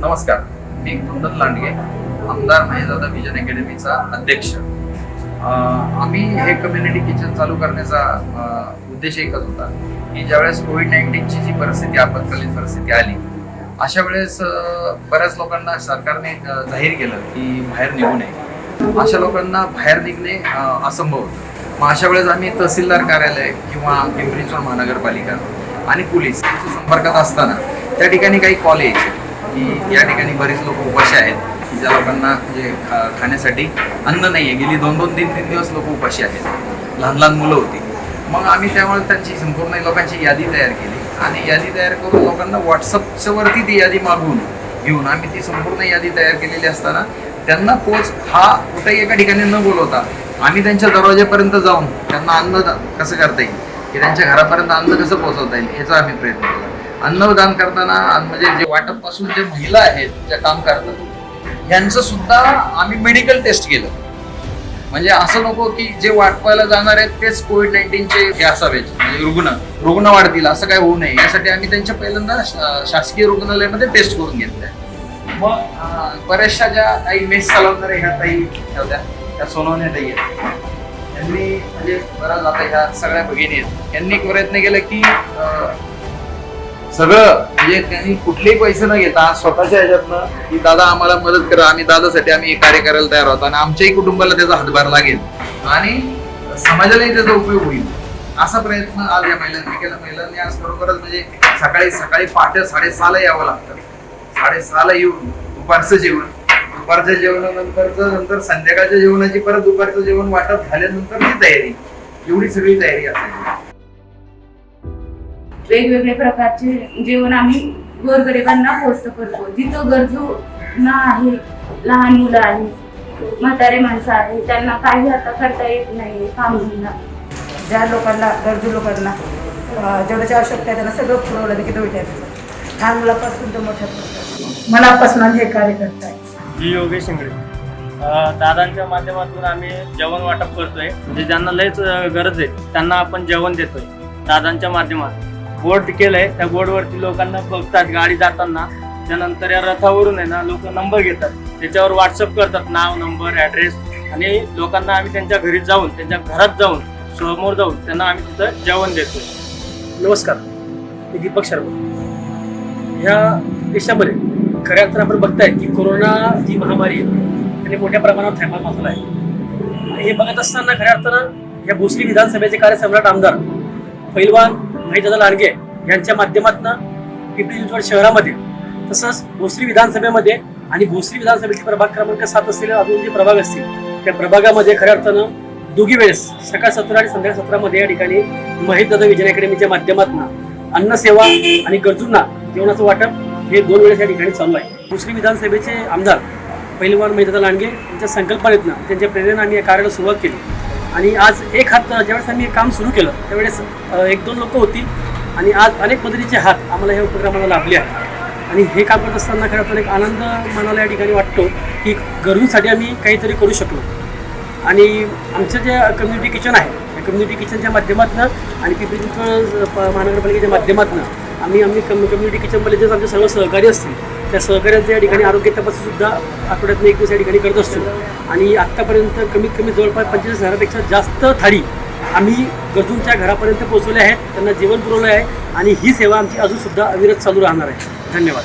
नमस्कार मी कुंदन लांडगे आमदार महेशदादा विजन अकॅडमीचा अध्यक्ष. आम्ही हे कम्युनिटी किचन चालू करण्याचा उद्देश एकच होता की ज्यावेळेस कोविड नाईन्टीनची जी परिस्थिती आपत्कालीन परिस्थिती आली अशा वेळेस बऱ्याच लोकांना सरकारने जाहीर केलं की बाहेर निघू नये. अशा लोकांना बाहेर निघणे असंभव होतं. मग अशा वेळेस आम्ही तहसीलदार कार्यालय किंवा पिंपरी महानगरपालिका आणि पोलीस यांच्या संपर्कात असताना त्या ठिकाणी काही कॉल यायचे. की या ठिकाणी बरीच लोक उपाशी आहेत की ज्या लोकांना म्हणजे खा- खाण्यासाठी अन्न नाही आहे गेली दोन दोन तीन तीन दिवस लोक उपाशी आहेत. लहान लहान मुलं होती. मग आम्ही त्यामुळे त्यांची संपूर्ण लोकांची यादी तयार केली. आणि यादी तयार करून लोकांना व्हॉट्सअपच्या वरती ती यादी मागवून घेऊन आम्ही ती संपूर्ण यादी तयार केलेली असताना त्यांना पोच हा कुठेही एका ठिकाणी न बोलवता आम्ही त्यांच्या दरवाजेपर्यंत जाऊन त्यांना अन्न कसं करता येईल? की त्यांच्या घरापर्यंत अन्न कसं पोहोचवता येईल? याचा आम्ही प्रयत्न केला. अन्नदान करताना म्हणजे जे वाटपपासून जे महिला आहेत ज्या काम करतात यांचं सुद्धा आम्ही मेडिकल टेस्ट केलं. म्हणजे असं नको की जे वाटपायला जाणार आहेत तेच कोविड नाईन्टीनचे हे असावेत. म्हणजे रुग्ण रुग्ण वाढतील असं काय होऊ नये. यासाठी आम्ही त्यांच्या पहिल्यांदा शा- शासकीय रुग्णालयामध्ये टेस्ट करून घेतल्या. मग बऱ्याचशा ज्या काही मेस चालवणाऱ्या ह्या ताई ठेवल्या. त्या सोनवण्या ताई आहेत. त्यांनी म्हणजे बराच आता ह्या सगळ्या भगिनी आहेत. यांनी एक प्रयत्न केला की सगळं म्हणजे त्यांनी कुठलेही पैसे न घेता स्वतःच्या ह्याच्यातनं की दादा आम्हाला मदत करा आम्ही दादासाठी आम्ही हे कार्य करायला तयार आहोत आणि आमच्याही कुटुंबाला त्याचा हातभार लागेल. आणि समाजालाही त्याचा उपयोग होईल. असा प्रयत्न आज या महिलांनी केला. महिलांनी आज खरोखरच म्हणजे सकाळी सकाळी पहाटे साडेसहाला यावं लागतं. साडेसहाला येऊन दुपारचं जेवण. दुपारच्या जेवणानंतरचं नंतर संध्याकाळच्या जेवणाची परत दुपारचं जेवण वाटप झाल्यानंतर ती तयारी. एवढी सगळी तयारी असायची. वेगवेगळे प्रकारचे जेवण आम्ही गोरगरिबांना पोस्ट करतो. जिथं गरजू ना आहे लहान मुलं आहेत म्हातारे माणसं आहेत त्यांना काही आता करता येत नाही काम धंदा ज्या लोकांना गरजू लोकांना जेवढ्याची आवश्यकता आहे त्यांना सगळं पुरवलं की दोन टायमाचं लहान मुलापासून तर मोठ्या मनापासून हे कार्य करताय. जी योगेश शिंगडे. अ, दादांच्या माध्यमातून आम्ही जेवण वाटप करतोय. म्हणजे ज्यांना लयच गरज आहे त्यांना आपण जेवण देतोय दादांच्या माध्यमातून. बोर्ड केलंय. त्या बोर्डवरती लोकांना बघतात गाडी जाताना. त्यानंतर या रथावरून आहे ना लोक नंबर घेतात. त्याच्यावर व्हॉट्सअप करतात नाव नंबर ऍड्रेस आणि लोकांना आम्ही त्यांच्या घरी जाऊन त्यांच्या घरात जाऊन समोर जाऊन त्यांना आम्ही तिथं जेवण देतो नमस्कार. मी दीपक शर्मा. ह्या देशामध्ये खऱ्या अर्थानं आपण बघताय की कोरोना जी महामारी आहे त्याने मोठ्या प्रमाणात थैमान माजला आहे. आणि हे बघत असताना खऱ्या अर्थानं या भोसरी विधानसभेचे कार्यसम्राट आमदार पैलवान महेशदादा लांडगे यांच्या माध्यमातून पिंपरी चिंचवड शहरामध्ये तसंच भोसरी विधानसभेमध्ये आणि भोसरी विधानसभेचे प्रभाग क्रमांक सात असलेले अजून जे प्रभाग असतील त्या प्रभागामध्ये खऱ्या अर्थानं दोघी वेळेस सकाळ सत्र आणि संध्याकाळ सत्रामध्ये या ठिकाणी महेशदादा विजय अकॅडमीच्या माध्यमातून अन्नसेवा आणि गरजूंना जेवणाचं वाटप हे दोन वेळेस या ठिकाणी चालू आहे. भोसरी विधानसभेचे आमदार पहिलवान महिदादा लांडगे यांच्या संकल्पनेतनं त्यांच्या प्रेरणा आणि या कार्याला सुरुवात केली. आणि आज एक हात ज्यावेळेस आम्ही हे काम सुरू केलं त्यावेळेस एक दोन लोक होती आणि आज अनेक मदतीचे हात आम्हाला ह्या उपक्रमाला लाभले आहेत. आणि हे काम करत असताना खरं तर एक आनंद मनाला या ठिकाणी वाटतो की गरजूंसाठी आम्ही काहीतरी करू शकलो. आणि आमचं जे कम्युनिटी किचन आहे या कम्युनिटी किचनच्या माध्यमातून आणि पिंपरी चिंचवड महानगरपालिकेच्या माध्यमातून आम्ही आम्ही कम कम्युनिटी किचनमध्ये जे आमचे सर्व सहकारी असतील त्या सहकाऱ्यांचं या ठिकाणी आरोग्य तपाससुद्धा आठवड्यातून एक दिवस या ठिकाणी करत असतो. आणि आत्तापर्यंत कमीत कमी जवळपास पंचवीस हजारापेक्षा जास्त थाळी आम्ही गरजूंच्या घरापर्यंत पोहोचवल्या आहेत त्यांना जेवण पुरवलं आहे आणि ही सेवा आमची अजूनसुद्धा अविरत चालू राहणार आहे. धन्यवाद.